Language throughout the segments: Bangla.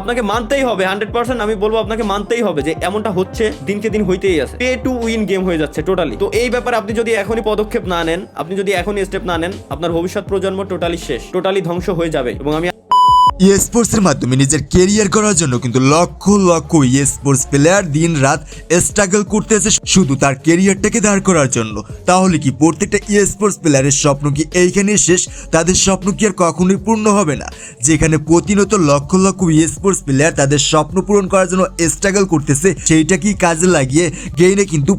আপনাকে মানতেই হবে হান্ড্রেড পার্সেন্ট আমি বলব আপনাকে মানতেই হবে যে এমনটা হচ্ছে, দিনকে দিন হইতেই আছে। পে টু উইন গেম হয়ে যাচ্ছে টোটালি তো এই ব্যাপারে আপনি যদি এখনই পদক্ষেপ না নেন, আপনি যদি এখনই স্টেপ না নেন, আপনার ভবিষ্যৎ প্রজন্ম টোটালি শেষ টোটালি ধ্বংস হয়ে যাবে এবং আমি ই স্পোর্টসের মাধ্যমে নিজের কেরিয়ার করার জন্য কিন্তু লক্ষ লক্ষ ই স্পোর্টস প্লেয়ার দিন রাত স্ট্রাগল করতেছে শুধু তার কেরিয়ারটাকে দাঁড় করার জন্য। তাহলে কি প্রত্যেকটা ই স্পোর্টস প্লেয়ারের স্বপ্ন কি এইখানে শেষ? তাদের স্বপ্ন কি আর কখনোই পূর্ণ হবে না? যেখানে প্রতিনিয়ত লক্ষ লক্ষ ই স্পোর্টস প্লেয়ার তাদের স্বপ্ন পূরণ করার জন্য স্ট্রাগল করতেছে সেইটা কি কাজে লাগিয়ে গেইনে কিন্তু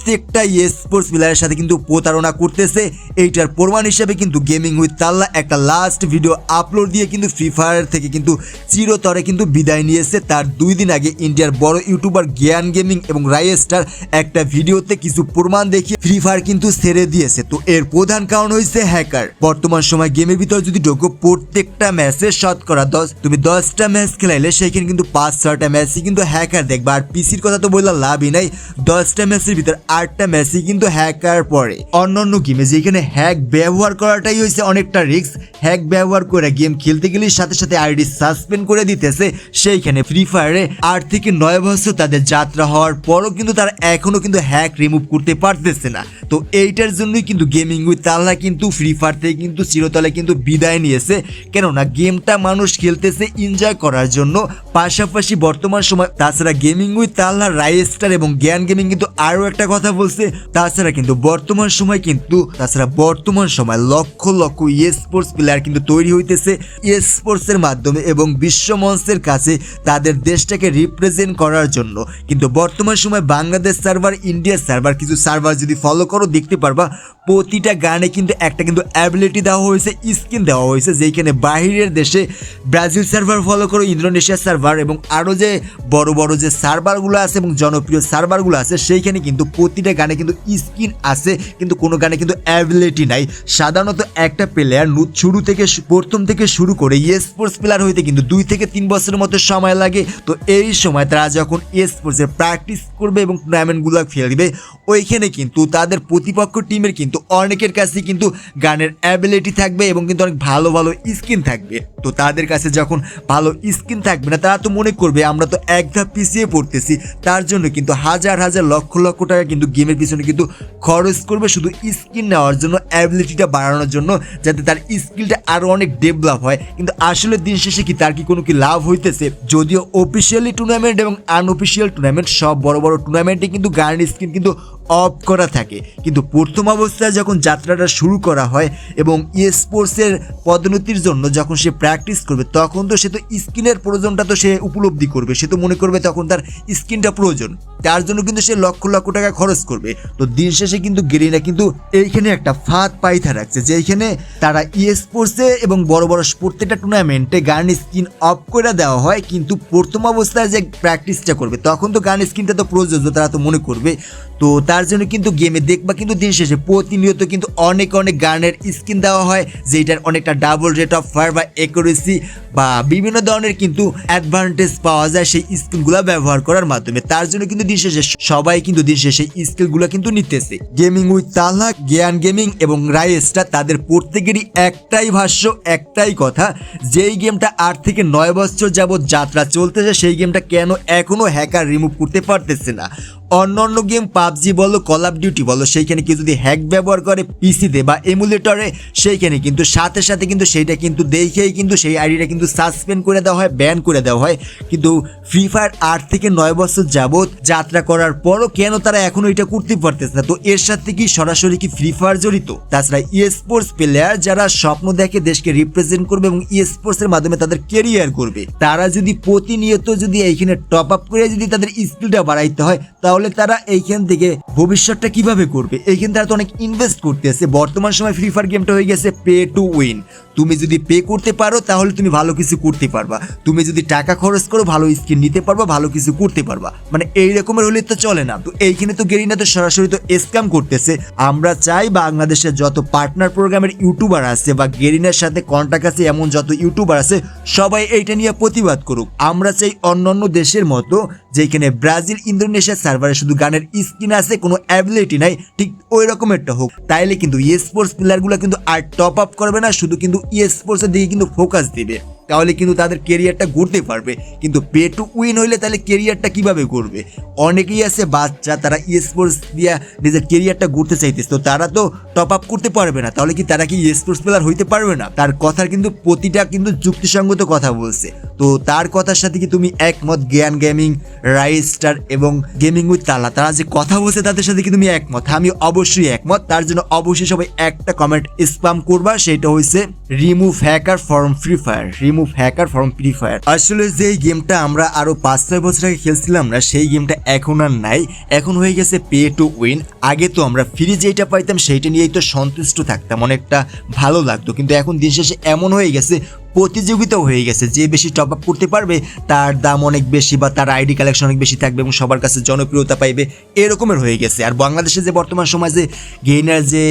প্রত্যেকটা স্পোর্টস প্লেয়ারের সাথে কিন্তু প্রতারণা করতেছে। এইটার প্রমাণ হিসেবে কিন্তু গেমিং উইথ তাল্লা একটা লাস্ট ভিডিও আপলোড দিয়ে কিন্তু ফ্রি ফায়ার থেকে কিন্তু চিরতরে কিন্তু বিদায় নিয়েছে। তার দুই দিন আগে ইন্ডিয়ার বড় ইউটিউবার জ্ঞান গেমিং এবং রাইস্টার একটা ভিডিওতে কিছু প্রমাণ দেখিয়ে ফ্রি ফায়ার কিন্তু ছেড়ে দিয়েছে। তো এর প্রধান কারণ হয়েছে হ্যাকার বর্তমান সময় গেমের ভিতর যদি ঢোকো, প্রত্যেকটা ম্যাচে শতকরা দশ, তুমি দশটা ম্যাচ খেলাইলে সেখানে কিন্তু পাঁচ, ছয়টা ম্যাচই কিন্তু হ্যাকার দেখবা। আর পিসির কথা তো বললাম, লাভই নাই। দশটা ম্যাচের ভিতর আটটা ম্যাচই কিন্তু হ্যাকার পড়ে। অন্যান্য গেমে যেখানে হ্যাক ব্যবহার করাটাই হয়েছে অনেকটা রিস্ক হ্যাক ব্যবহার করে গেম খেলতে গেলে সাথে সাথে আইডি সাসপেন্ড করে দিতেছে। সেইখানে ফ্রি ফায়ারে আট থেকে নয় বছর তাদের যাত্রা হওয়ার পরও কিন্তু তারা এখনও কিন্তু হ্যাক রিমুভ করতে পারতেছে না। তো এইটার জন্যই কিন্তু গেমিং উইথ তাল্লা কিন্তু ফ্রি ফায়ার থেকে কিন্তু চিরতলে কিন্তু বিদায় নিয়েছে। কেননা গেমটা মানুষ খেলতেছে এনজয় করার জন্য। পাশাপাশি বর্তমান সময় তাছাড়া গেমিং উইথ তাল্লা রাইস্টার এবং জ্ঞান গেমিং কিন্তু আরও একটা বলছে। তাছাড়া কিন্তু বর্তমান সময় কিন্তু, তাছাড়া বর্তমান সময় লক্ষ লক্ষ ই স্পোর্টস প্লেয়ার কিন্তু তৈরি হইতেছে ই স্পোর্টসের মাধ্যমে এবং বিশ্ব মঞ্চের কাছে তাদের দেশটাকে রিপ্রেজেন্ট করার জন্য। কিন্তু বর্তমান সময় বাংলাদেশ সার্ভার ইন্ডিয়ার সার্ভার কিছু সার্ভার যদি ফলো করো, দেখতে পারবা প্রতিটা গানে কিন্তু একটা কিন্তু অ্যাবিলিটি দেওয়া হয়েছে স্কিন দেওয়া হয়েছে যেখানে বাহিরের দেশে ব্রাজিল সার্ভার ফলো করো, ইন্দোনেশিয়া সার্ভার এবং আরও যে বড় বড় যে সার্ভারগুলো আছে এবং জনপ্রিয় সার্ভারগুলো আছে, সেইখানে কিন্তু প্রতিটা গানে কিন্তু স্কিন আছে, কিন্তু কোনো গানে কিন্তু অ্যাবিলিটি নাই। সাধারণত একটা প্লেয়ার শুরু থেকে প্রথম থেকে শুরু করে স্পোর্টস প্লেয়ার হইতে কিন্তু দুই থেকে তিন বছরের মতো সময় লাগে। তো এই সময় তারা যখন স্পোর্টসের প্র্যাকটিস করবে এবং টুর্নামেন্টগুলো খেলবে ওইখানে কিন্তু তাদের প্রতিপক্ষ টিমের কিন্তু অনেকের কাছে কিন্তু গানের অ্যাবিলিটি থাকবে এবং কিন্তু অনেক ভালো ভালো স্কিন থাকবে। তো তাদের কাছে যখন ভালো স্কিন থাকবে না, তারা তো মনে করবে আমরা তো এক ধাপ পিছিয়ে পড়তেছি, তার জন্য কিন্তু হাজার হাজার লক্ষ লক্ষ টাকা কিন্তু গেমের পিছনে কিন্তু খরচ করবে শুধু স্কিল নেওয়ার জন্য অ্যাবিলিটিটা বাড়ানোর জন্য, যাতে তার স্কিলটা আরও অনেক ডেভেলপ হয়। কিন্তু আসলে দিন শেষে কি তার কি কোনো কি লাভ হইতেছে? যদিও অফিসিয়ালি টুর্নামেন্ট এবং আনঅফিসিয়াল টুর্নামেন্ট সব বড় বড় টুর্নামেন্টে কিন্তু গার্ড স্কিন কিন্তু অফ করা থাকে। কিন্তু প্রথম অবস্থায় যখন যাত্রাটা শুরু করা হয় এবং স্পোর্টসের পদোন্নতির জন্য যখন সে প্র্যাকটিস করবে, তখন তো সে তো স্কিনের প্রয়োজনটা তো সে উপলব্ধি করবে। সে তো মনে করবে তখন তার স্কিনটা প্রয়োজন। তার জন্য কিন্তু সে লক্ষ লক্ষ টাকা খরচ করবে। তো দিন শেষে কিন্তু গেরিনা কিন্তু এইখানে একটা ফাঁদ পাইথা রাখছে যে এইখানে তারা স্পোর্টসে এবং বড় বড় প্রত্যেকটা টুর্নামেন্টে গান স্কিন অফ করে দেওয়া হয়। কিন্তু প্রথম অবস্থায় যে প্র্যাকটিসটা করবে, তখন তো গান স্কিনটা তো প্রযোজ্য, তারা তো মনে করবে। তো তার জন্য কিন্তু গেমে দেখবা কিন্তু দিন শেষে প্রতিনিয়ত কিন্তু অনেক অনেক গানের স্কিন দেওয়া হয় যেটার অনেকটা ডাবল রেট অফ ফায়ার বা একুরেসি বা বিভিন্ন ধরনের কিন্তু অ্যাডভান্টেজ পাওয়া যায় সেই স্কিলগুলো ব্যবহার করার মাধ্যমে। তার জন্য কিন্তু দিন শেষে সবাই কিন্তু দিন শেষে স্কিলগুলো কিন্তু নিতেছে। গেমিং উইথ তাল্লা জ্ঞান গেমিং এবং রাইসটা তাদের প্রত্যেকেরই একটাই ভাষ্য, একটাই কথা, যেই গেমটা আট থেকে নয় বছর যাবৎ যাত্রা চলতেছে, সেই গেমটা কেন এখনও হ্যাকার রিমুভ করতে পারতেছে না? অন্যান্য গেম পাবজি বলো কল অফ ডিউটি বলো, সেইখানে কেউ যদি হ্যাক ব্যবহার করে পিসিতে বা এমুলেটরে সেইখানে কিন্তু, সাথে সাথে কিন্তু সেইটা কিন্তু দেখেই কিন্তু সেই আইডিটা কিন্তু সাসপেন্ড করে দেওয়া হয় ব্যান করে দেওয়া হয়। কিন্তু ফ্রি ফায়ার আট থেকে নয় বছর যাবৎ যাত্রা করার পরও কেন তারা এখনও এটা করতে পারতেছে না? তো এর সাথে কি সরাসরি কি ফ্রি ফায়ার জড়িত? তাছাড়া স্পোর্টস প্লেয়ার যারা স্বপ্ন দেখে দেশকে রিপ্রেজেন্ট করবে এবং ই স্পোর্টস এর মাধ্যমে তাদের কেরিয়ার করবে, তারা যদি প্রতিনিয়ত যদি এইখানে টপ আপ করে যদি তাদের স্কিলটা বাড়াইতে হয়, তাহলে তারা এইখান থেকে ভবিষ্যৎটা কীভাবে করবে? এইখান তারা তো অনেক ইনভেস্ট করতেছে। বর্তমান সময় ফ্রি ফায়ার গেমটা হয়ে গেছে পে টু উইন তুমি যদি পে করতে পারো, তাহলে তুমি ভালো কিছু করতে পারবা। তুমি যদি টাকা খরচ করো, ভালো স্কিন নিতে পারবা, ভালো কিছু করতে পারবা। মানে এই রকমের হলে তো চলে না। তো এইখানে তো গেরিনা তো সরাসরি তো স্ক্যাম করতেছে। আমরা চাই বাংলাদেশের যত পার্টনার প্রোগ্রামের ইউটিউবার আছে বা গেরিনার সাথে কন্ট্যাক্ট আছে, এমন যত ইউটিউবার আছে, সবাই এইটা নিয়ে প্রতিবাদ করুক। আমরা চাই অন্যান্য দেশের মতো, যেখানে ব্রাজিল ইন্দোনেশিয়া সার্ভারে শুধু গানের স্কিন আছে, কোনো অ্যাবিলিটি নাই, ঠিক ওই রকমেরটা হোক। তাইলে কিন্তু স্পোর্টস প্লেয়ারগুলো কিন্তু আর টপ আপ করবে না, শুধু কিন্তু ই স্পোর্টসের দিকে কিন্তু ফোকাস দিবে। তাহলে কিন্তু তাদের কেরিয়ারটা গড়তে পারবে। কিন্তু পে টু উইন হইলে তাহলে কেরিয়ারটা কীভাবে করবে অনেকেই আছে বাচ্চা, তারা স্পোর্টস দিয়া নিজের কেরিয়ারটা গড়তে চাইতেছে। তো তারা তো টপ আপ করতে পারবে না। তাহলে কি তারা কি স্পোর্টস প্লেয়ার হইতে পারবে না? তার কথার কিন্তু প্রতিটা কিন্তু যুক্তিসঙ্গত কথা বলছে। তো তার কথার সাথে কি তুমি একমত? জ্ঞান গেমিং রাইস্টার এবং গেমিং উইথ তালা। তারা যে কথা বলছে তাদের সাথে কি তুমি একমত? আমি অবশ্যই একমত। তার জন্য অবশ্যই সবাই একটা কমেন্ট স্পাম করবা। সেটা হয়েছে remove hacker from free fire remove hacker from free fire আসলে যে গেমটা আমরা আরও পাঁচ, ছয় বছর আগে খেলছিলাম না, সেই গেমটা এখন আর নাই। এখন হয়ে গেছে পে টু উইন আগে তো আমরা ফ্রি যেটা পাইতাম, সেইটা নিয়েই তো সন্তুষ্ট থাকতাম, অনেকটা ভালো লাগতো। কিন্তু এখন দিন শেষে এমন হয়ে গেছে, প্রতিযোগিতাও হয়ে গেছে, যে বেশি টপ আপ করতে পারবে, তার দাম অনেক বেশি বা তার আইডি কালেকশন অনেক বেশি থাকবে এবং সবার কাছে জনপ্রিয়তা পাইবে, এরকমের হয়ে গেছে। আর বাংলাদেশে যে বর্তমান সমাজে গেইনার যে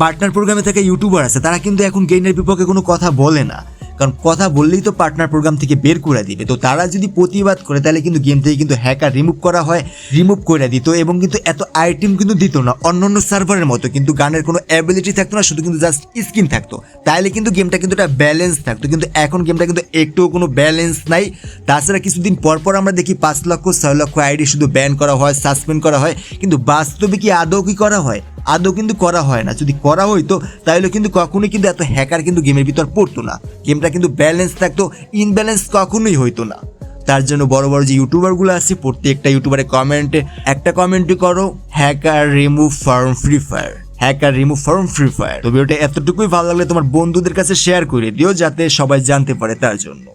পার্টনার প্রোগ্রামে থাকা ইউটিউবার আছে, তারা কিন্তু এখন গেইনার বিপক্ষে কোনো কথা বলে না। কারণ কথা বললেই তো পার্টনার প্রোগ্রাম থেকে বের করে দিবে। তো তারা যদি প্রতিবাদ করে, তাহলে কিন্তু গেম থেকে কিন্তু হ্যাকার রিমুভ করা হয় রিমুভ করে দিত এবং কিন্তু এত আইটেম কিন্তু দিত না। অন্য অন্য সার্ভারের মতো, কিন্তু গানের কোনো অ্যাবিলিটি থাকতো না, শুধু কিন্তু জাস্ট স্কিন থাকতো। তাহলে কিন্তু গেমটা কিন্তু একটা ব্যালেন্স থাকতো। কিন্তু এখন গেমটা কিন্তু একটুও কোনো ব্যালেন্স নাই। তাছাড়া কিছুদিন পর পর আমরা দেখি পাঁচ লক্ষ, ছয় লক্ষ আইডি শুধু ব্যান করা হয় সাসপেন্ড করা হয়। কিন্তু বাস্তবে কি আদৌ কি করা হয়? আদৌ কিন্তু করা হয় না। যদি করা হইতো তাহলে কিন্তু কখনোই কিন্তু এত হ্যাকার কিন্তু গেমের ভিতর পড়তো না। গেমটা কিন্তু ব্যালেন্স থাকতো ইনব্যালেন্স কখনোই হইতো না। তার জন্য বড় বড় যে ইউটিউবারগুলো আছে, প্রত্যেকটা ইউটিউবারে কমেন্টে একটা কমেন্টই করো hacker remove from free fire hacker remove from free fire তো ভিডিওটা এতটুকুই ভালো লাগলে তোমার বন্ধুদের কাছে শেয়ার করে দিও, যাতে সবাই জানতে পারে তার জন্য।